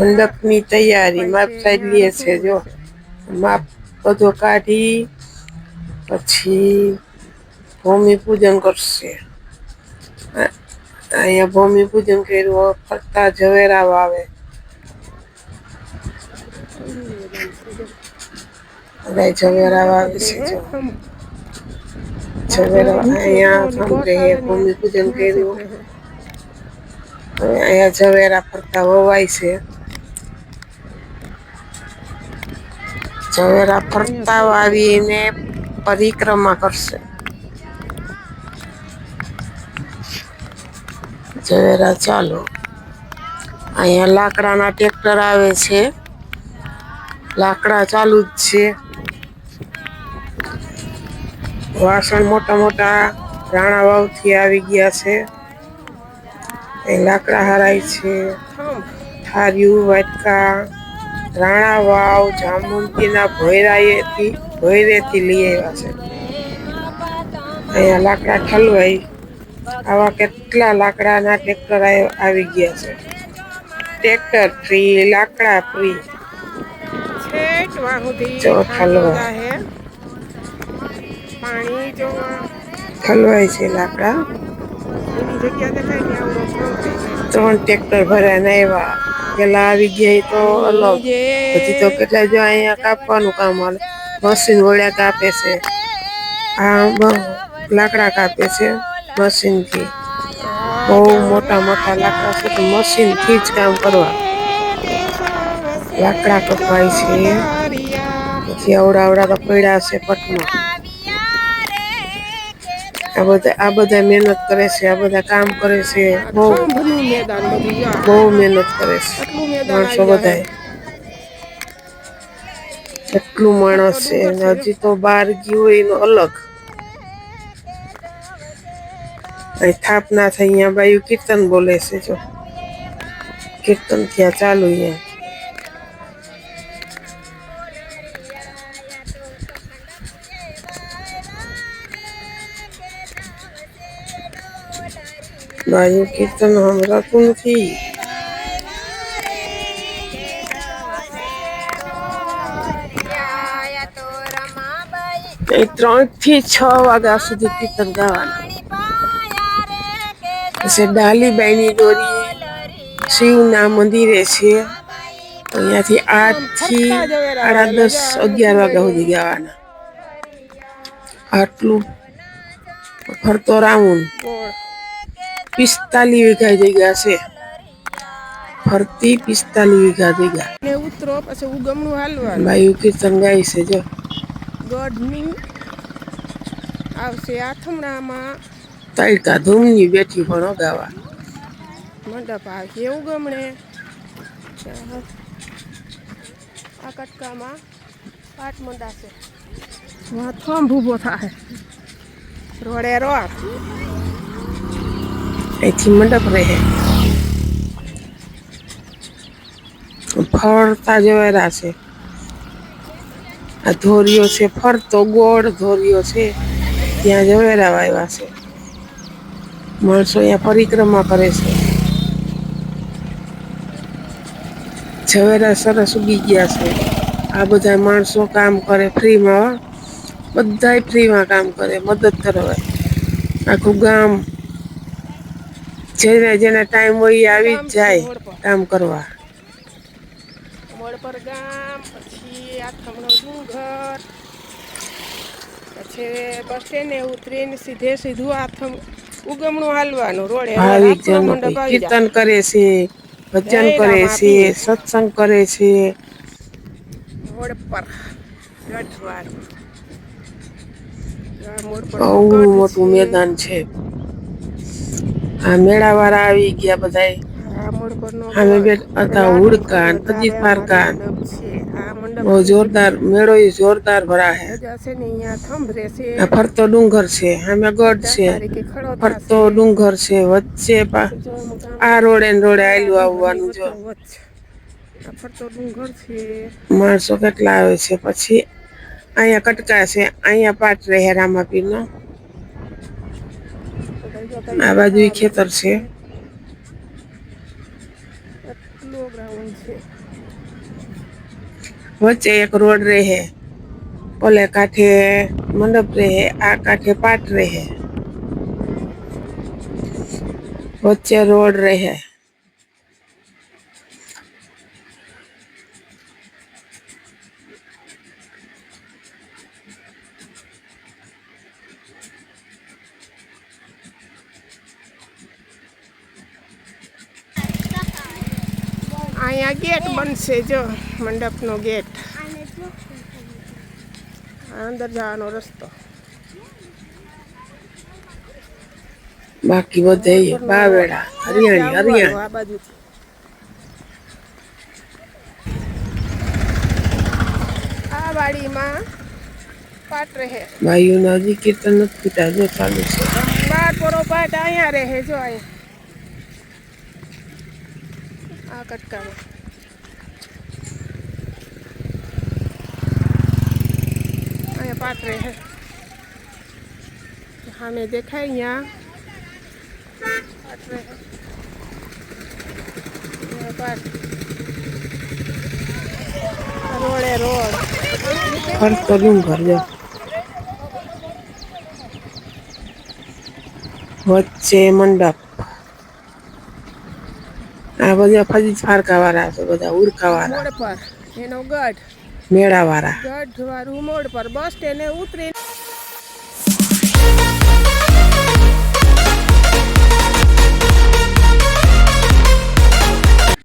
મંડપની તૈયારી માપ લે છે, જો. માપ બધો કાઢી પછી ભૂમિ પૂજન કરશે. અહીંયા ભૂમિ પૂજન કર્યું ફરતા ઝવેરા વાવે બધા ઝવેરા છે, જો. ઝવેરા અહીંયા સાંભળે ભૂમિ પૂજન કર્યું. અહીંયા ઝવેરા ફરતા વવાય છે. ઝવેરા ફરતા આવીને પરિક્રમા કરશે. ઝવેરા, ચાલો. અહીંયા લાકડાના ટ્રેક્ટર આવે છે. લાકડા ચાલુ જ છે. વાસણ મોટા મોટા રાણા વાવથી આવી ગયા છે. એ લાકડા હરાય છે. થાર્યું, વાટકા રાણા વાવ જામુંતીના ભોયરાએથી ભોયરેથી લઈ આવ્યા છે. અહીંયા લાકડા ઠલવાઈ. આવા કેટલા લાકડાના ટ્રેક્ટર આવી ગયા છે. ટ્રેક્ટર ફ્રી લાકડા ફ્રી જો ઠલવા ઠલવાય છે લાકડા. ત્રણ ટ્રેક્ટર ભરાને આવ્યા. પેલા આવી ગયા તો અલગ. પછી તો કેટલા જો અહીંયા કાપવાનું કામ આવે મશીન વળ્યા કાપે છે. આ લાકડા કાપે છે મશીનથી. બહુ મોટા મોટા લાકડા છે તો મશીનથી જ કામ કરવા. લાકડા કપાય છે. પછી અવડાવડા તો પડ્યા છે પટમાં. આ બધા આ બધા મહેનત કરે છે, આ બધા કામ કરે છે. બહુ. બહુ મહેનત કરે છે. માણસો બધા કેટલું માણસ છે, હજી તો બહાર ગયું હોય એનો અલગ. અહીં થાપ ના થઈ અહીંયા બાયું કીર્તન બોલે છે, જો. કીર્તન ત્યાં ચાલુ અહીંયા બાયું કીર્તન સંભળાતું નથી ત્રણથી છ વાગ્યા સુધી કીર્તન ગાવાના પછી ડાલીબાઈની દોરી શિવના મંદિરે છે અહીંયાથી આઠથી સાડા દસ અગિયાર વાગ્યા સુધી ગાવાના આટલું ફરતો રાઉન્ડ. પિસ્તાલીસ વીઘા જગ્યા છે ફરતી પિસ્તાલીસ વીઘા જગ્યા ને ઉતરો પછી ઉગમણું હાલવાનું બાયું કીર્તન ગાય છે જો ગઢની આવશે આથમણામાં તડકા ધૂમની બેઠી પણ ગાવા મંડપ આવશે ઉગમણે આ કટકામાં પાટ મંડાશે વાં થંભ ઊભો થાય રોડે રોડ અહીંથી મંડપ રહે. ફરતા જવેરા છે. આ ધોરીઓ છે ફરતો, ગોળ ધોરીઓ છે. ત્યાં જવેરા વાવ્યા છે. માણસો અહીંયા પરિક્રમા કરે છે. ઝવેરા સરસ ઉગી ગયા છે. આ બધા માણસો કામ કરે ફ્રીમાં બધાય ફ્રીમાં કામ કરે, મદદ કરવા. આખું ગામ જેને જેને ટાઈમ હોય આવી જ જાય કામ કરવા. મોડ પર ગામ પછી આથમણો ડુંગર પછી બસ સ્ટેન્ડે ઉતરીને સીધે સીધું આથમ ઉગમણું હાલવાનું. રોડે રોડ. કીર્તન કરે છે ભજન કરે છે સત્સંગ કરે છે. મોડ પર. ગઢવાર બહુ મોટું મેદાન છે. આ મેળા વાળા આવી ગયા બધાય. અમે બેઠા હતા હુડકાન ને તજીદ પારકા ને. મંડપ છે. આ મંડપ બહુ જોરદાર મેળો એ જોરદાર ભરા છે ને અહીંયા થંભ આ ફરતો ડુંગર છે અમે ગઢ છે. ફરતો ડુંગર છે વચ્ચે આ રોડે ને રોડે આયલું આવવાનું જો. માણસો કેટલા આવે છે પછી અહીંયા કટકા છે અહીંયા પાટ રહે રામાપીરનો. આ બાજુ ખેતર છે. વચ્ચે એક રોડ રહે. ઓલે કાંઠે મંડપ રહે, આ કાંઠે પાટ રહે. વચ્ચે રોડ રહે. અહીંયા ગેટ બનશે જો મંડપનો ગેટ. અંદર જવાનો રસ્તો. બાકી બધે બાવેડા હરિયાણી હરિયાણી આ બાજુ. આ વાડીમાં પાટ રહે. ભાઈઓના હજી કીર્તન નથી જો ચાલુ છે. બાર પરો પાટ અહીંયા રહે જો અહીંયા. આ કટકામાં અહીંયા પાટ રહે સામે દેખાય અહીંયા પાટ રહે અહીંયા પાટ રોડે રોડ ફરતો ડુંગર જો વચ્ચે મંડપ આ બધા ફજી ફારકા વાળા છે બધા ઉડકા વાળા પર એનો ગઢ. મેળા વાળા ગઢ વાળું મોડ પર બસ સ્ટેન્ડે ઉતરી